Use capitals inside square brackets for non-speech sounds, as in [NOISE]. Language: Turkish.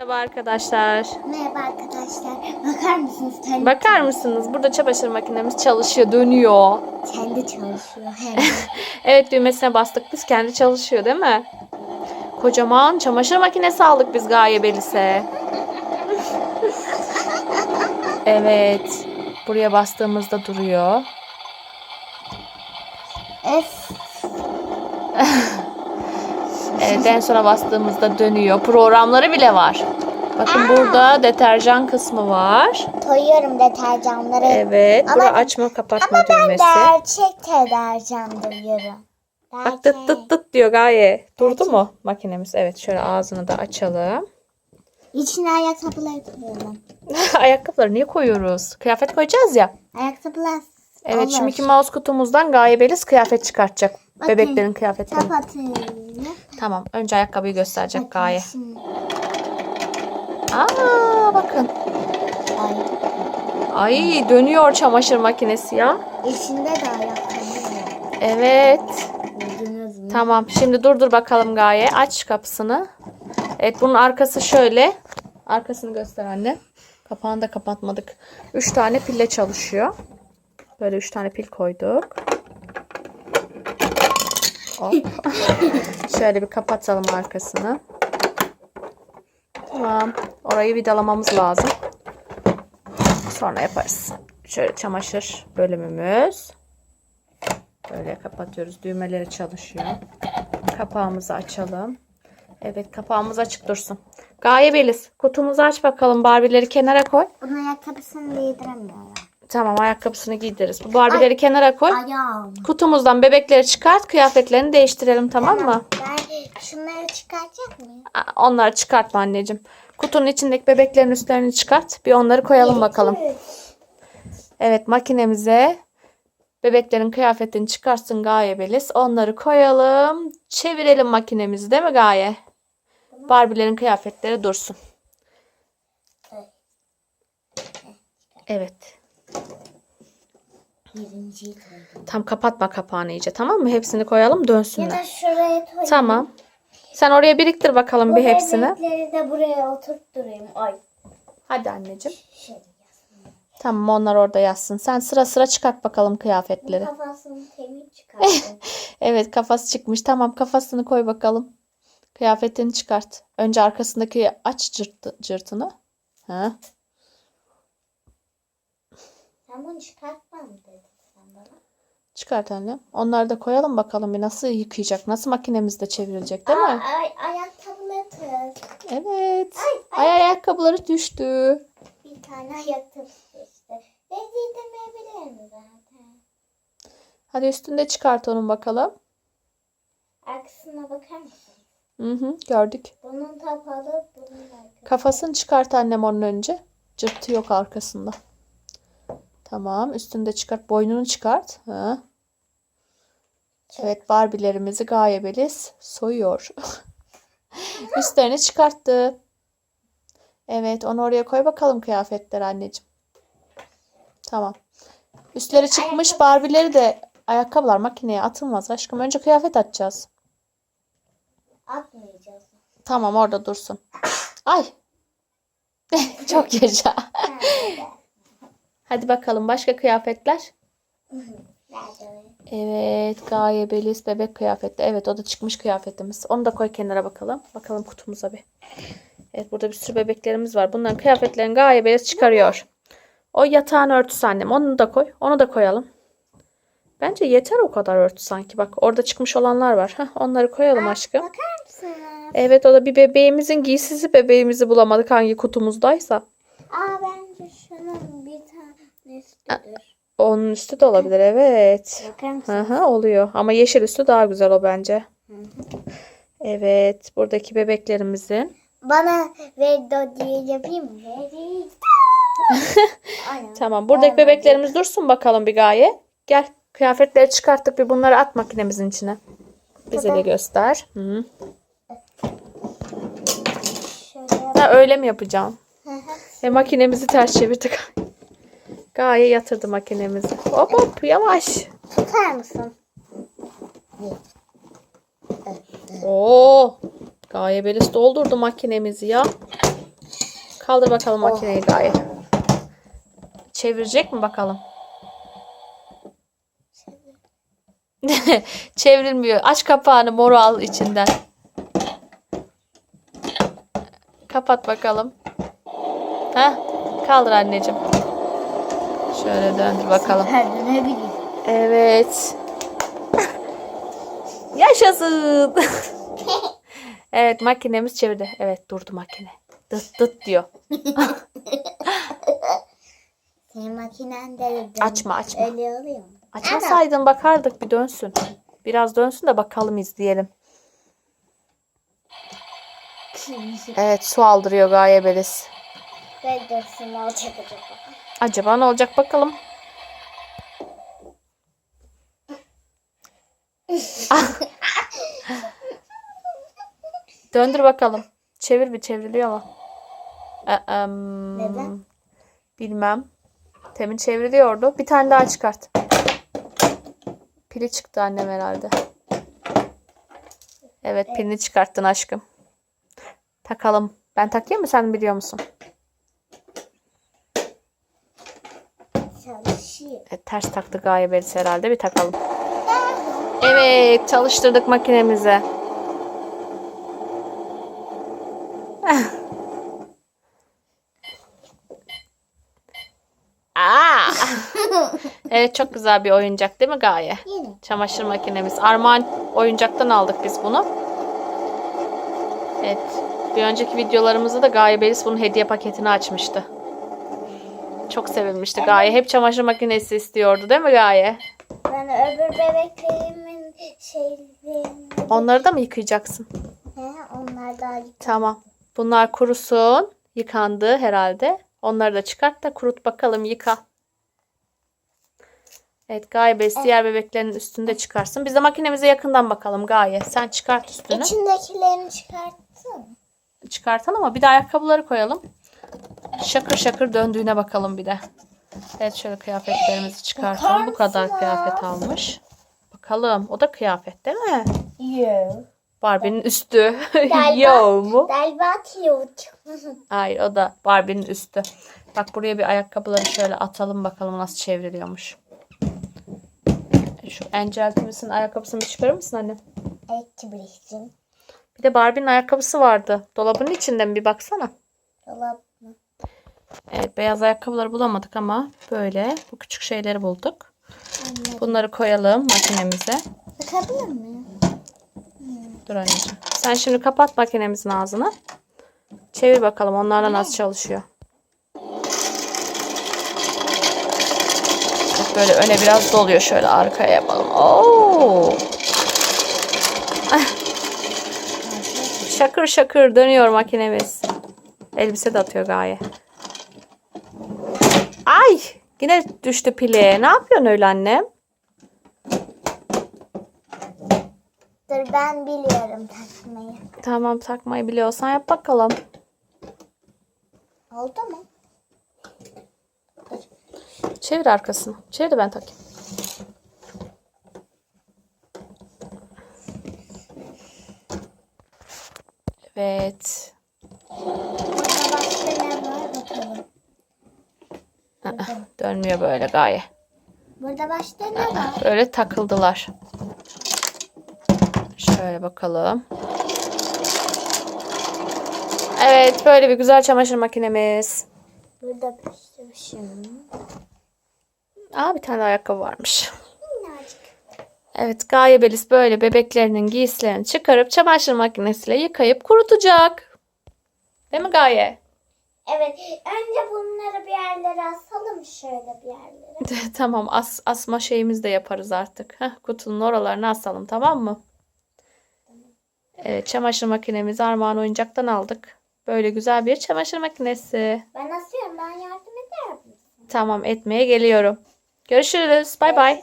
Merhaba arkadaşlar. Merhaba arkadaşlar. Bakar mısınız? Kendi, Bakar mısınız? Burada çamaşır makinemiz çalışıyor, dönüyor. kendi çalışıyor. [LAUGHS] Evet düğmesine bastık biz kendi çalışıyor değil mi? Kocaman çamaşır makinesi aldık biz Gaye Belis'e. Evet. Buraya bastığımızda duruyor. Öf. [LAUGHS] Evet en sona bastığımızda dönüyor. Programları bile var. Bakın burada deterjan kısmı var. Toyuyorum deterjanları. Evet. Ama- Bura açma kapatma Ama ben düğmesi. gerçek deterjan duyuyorum. Bak tıt tıt tıt diyor Gaye. Durdu mu makinemiz? Evet şöyle ağzını da açalım. İçine ayakkabıları koyalım. [LAUGHS] Ayakkabıları niye koyuyoruz? Kıyafet koyacağız ya. Ayakkabılar Evet olur. şu Mickey Mouse kutumuzdan Gaye Beliz kıyafet çıkartacak. Bakın. Bebeklerin kıyafetlerini. Kapatın. Tamam önce ayakkabıyı gösterecek Bakın Gaye. şimdi. Aa bakın. Ay. Ay dönüyor çamaşır makinesi ya. İçinde de ayakkabı var. Evet. Tamam şimdi durdur bakalım Gaye. Aç kapısını. Evet bunun arkası şöyle. Arkasını göster anne. Kapağını da kapatmadık. 3 tane pille çalışıyor. Böyle 3 tane pil koyduk. Hop. şöyle bir kapatalım arkasını. Tamam. Orayı vidalamamız lazım. Sonra yaparız. Şöyle çamaşır bölümümüz. Böyle kapatıyoruz. Düğmeleri çalışıyor. Kapağımızı açalım. Evet kapağımız açık dursun. Gaye Beliz kutumuzu aç bakalım. Barbie'leri kenara koy. Bunun ayakkabısını giydiremiyorum. Tamam ayakkabısını giydiririz. Bu Barbie'leri kenara koy. Ayağım. Kutumuzdan bebekleri çıkart. Kıyafetlerini değiştirelim tamam mı? Ben şunları çıkaracak mıyım? Onları çıkartma anneciğim. Kutunun içindeki bebeklerin üstlerini çıkart. Bir onları koyalım bakalım. Evet makinemize bebeklerin kıyafetini çıkarsın Gaye Beliz. Onları koyalım. Çevirelim makinemizi değil mi Gaye? Barbie'lerin kıyafetleri dursun. Evet. Birinciyi koydum. Tam kapatma kapağını iyice tamam mı? Hepsini koyalım Ya dönsünler. da şuraya koyayım. Tamam. Sen oraya biriktir bakalım Bu bir hepsini. bebekleri de buraya oturtturayım. Ay. Hadi anneciğim. Tamam onlar orada yazsın. Sen sıra sıra çıkart bakalım kıyafetleri. Kafasını temiz çıkarttım. [LAUGHS] Evet kafası çıkmış. Tamam kafasını koy bakalım. Kıyafetini çıkart. Önce arkasındaki aç cırt, cırtını. Ha. Sen bunu çıkartma mı dedin sen bana? Çıkart annem. Onları da koyalım bakalım bir nasıl yıkayacak. Nasıl makinemizde çevrilecek değil mi? Ay, ayakkabıları. Evet. Ay, Ay ayakkabıları düştü. Bir tane ayakkabı işte. Ben giydirmeyebilirim zaten. Hadi üstünde çıkart onun bakalım. Arkasına bakar mısın? Hı hı, gördük. Bunun kapalı, bunun arkası. Kafasını çıkart annem onun önce. Cırtı yok arkasında. Tamam. Üstünde çıkart. Boynunu çıkart. Ha. Evet Barbie'lerimizi Gaye Beliz soyuyor. [LAUGHS] Üstlerini çıkarttı. Evet onu oraya koy bakalım kıyafetler anneciğim. Tamam. Üstleri çıkmış Barbie'leri de ayakkabılar makineye atılmaz aşkım. Önce kıyafet atacağız. Atmayacağız. Tamam orada dursun. Ay. [LAUGHS] Çok yaşa. Hadi bakalım başka kıyafetler. Evet Gaye Beliz bebek kıyafeti. Evet o da çıkmış kıyafetimiz. Onu da koy kenara bakalım. Bakalım kutumuza bir. Evet burada bir sürü bebeklerimiz var. Bunların kıyafetlerini Gaye Beliz çıkarıyor. O yatağın örtüsü annem. Onu da koy. Onu da koyalım. Bence yeter o kadar örtü sanki. Bak orada çıkmış olanlar var. Heh, onları koyalım aşkım. Bakar? Evet o da bir bebeğimizin giysisi bebeğimizi bulamadık hangi kutumuzdaysa. Aa bence şunun bir tanesidir. Onun üstü de olabilir evet. Bakar mısın? Hı hı, oluyor ama yeşil üstü daha güzel o bence. Evet buradaki bebeklerimizin. Bana Vedo diye yapayım? Vedo. [LAUGHS] Aynen. Tamam buradaki bebeklerimiz dursun bakalım bir gaye. Gel kıyafetleri çıkarttık bir bunları at makinemizin içine. Bize de göster. Hı. Ha, öyle mi yapacağım? Hı hı. Ve makinemizi ters çevirdik. [LAUGHS] Gaye yatırdı makinemizi. Hop hop yavaş. Tutar mısın? Oo, Gaye Belis doldurdu makinemizi ya. Kaldır bakalım makineyi Gaye. Çevirecek mi bakalım? [LAUGHS] Çevrilmiyor. Aç kapağını moru al içinden. Kapat bakalım. Heh, kaldır anneciğim. Şöyle döndür bakalım. Perde ne bileyim. Evet. Yaşasın. [LAUGHS] evet makinemiz çevirdi. Evet durdu makine. Dıt dıt diyor. [LAUGHS] Senin makinen de Açma açma. öyle oluyor mu? Açmasaydın bakardık bir dönsün. Biraz dönsün de bakalım izleyelim. Evet su aldırıyor Gaye Beliz. Böyle dursun olacak acaba. Acaba ne olacak bakalım. Ah. Döndür bakalım. Çevir bir çevriliyor mu? Ee, em, Neden? Bilmem. Temin çevriliyordu. Bir tane daha çıkart. Pili çıktı annem herhalde. Evet pilini çıkarttın aşkım. Takalım. Ben takayım mı sen biliyor musun? Evet, ters taktı gayebeliz herhalde. Bir takalım. Evet çalıştırdık makinemizi. Aa! [LAUGHS] evet çok güzel bir oyuncak değil mi Gaye? Çamaşır makinemiz. Armağan oyuncaktan aldık biz bunu. Evet. Bir önceki videolarımızda da Gaye Belis bunun hediye paketini açmıştı. Çok sevinmişti Gaye. Hep çamaşır makinesi istiyordu değil mi Gaye? Ben öbür bebeklerimin şeylerini... Onları da mı yıkayacaksın? He, onlar daha Tamam. Bunlar kurusun. Yıkandı herhalde. Onları da çıkart da kurut bakalım yıka. Evet Gaye Belis diğer bebeklerin üstünde çıkarsın. Biz de makinemize yakından bakalım Gaye. Sen çıkart üstünü. İçindekilerini çıkarttın. çıkartalım ama bir de ayakkabıları koyalım. Şakır şakır döndüğüne bakalım bir de. Evet şöyle kıyafetlerimizi çıkartalım. Bu kadar kıyafet almış. Bakalım. O da kıyafet değil mi? Yok. Barbie'nin üstü. [LAUGHS] Yo mu? Galiba [LAUGHS] cute. Hayır o da Barbie'nin üstü. Bak buraya bir ayakkabıları şöyle atalım bakalım nasıl çevriliyormuş. Şu Angel Timmy'sin ayakkabısını bir çıkarır mısın anne? Evet bilirsin. Bir de Barbie'nin ayakkabısı vardı. Dolabın içinde mi bir baksana. Dolap? Evet beyaz ayakkabıları bulamadık ama böyle bu küçük şeyleri bulduk. Anladım. Bunları koyalım makinemize. Bakabilir miyim? Dur anneciğim. Sen şimdi kapat makinemizin ağzını. Çevir bakalım onlarla nasıl çalışıyor. Böyle öne biraz doluyor. Şöyle arkaya yapalım. Oo. Şakır şakır dönüyor makinemiz. Elbise de atıyor Gaye. Yine düştü pili. Ne yapıyorsun öyle annem? Dur ben biliyorum takmayı. Tamam takmayı biliyorsan yap bakalım. Oldu mu? Çevir arkasını. Çevir de ben takayım. Evet. Burada başka ne var bakalım. Aa, [LAUGHS] Dönmüyor böyle gaye. Burada başka ne var? Böyle takıldılar. Şöyle bakalım. Evet böyle bir güzel çamaşır makinemiz. Burada bir şey? Aa bir tane ayakkabı varmış. Minnacık. Evet Gaye Belis böyle bebeklerinin giysilerini çıkarıp çamaşır makinesiyle yıkayıp kurutacak. Değil mi Gaye? Evet. Önce bunları bir yerlere asalım şöyle bir yerlere. [LAUGHS] tamam as, asma şeyimizi de yaparız artık. Heh, kutunun oralarına asalım tamam mı? Evet çamaşır makinemizi armağan oyuncaktan aldık. Böyle güzel bir çamaşır makinesi. Ben asıyorum. Ben yardım eder misin? Tamam etmeye geliyorum. Görüşürüz. Bay bay.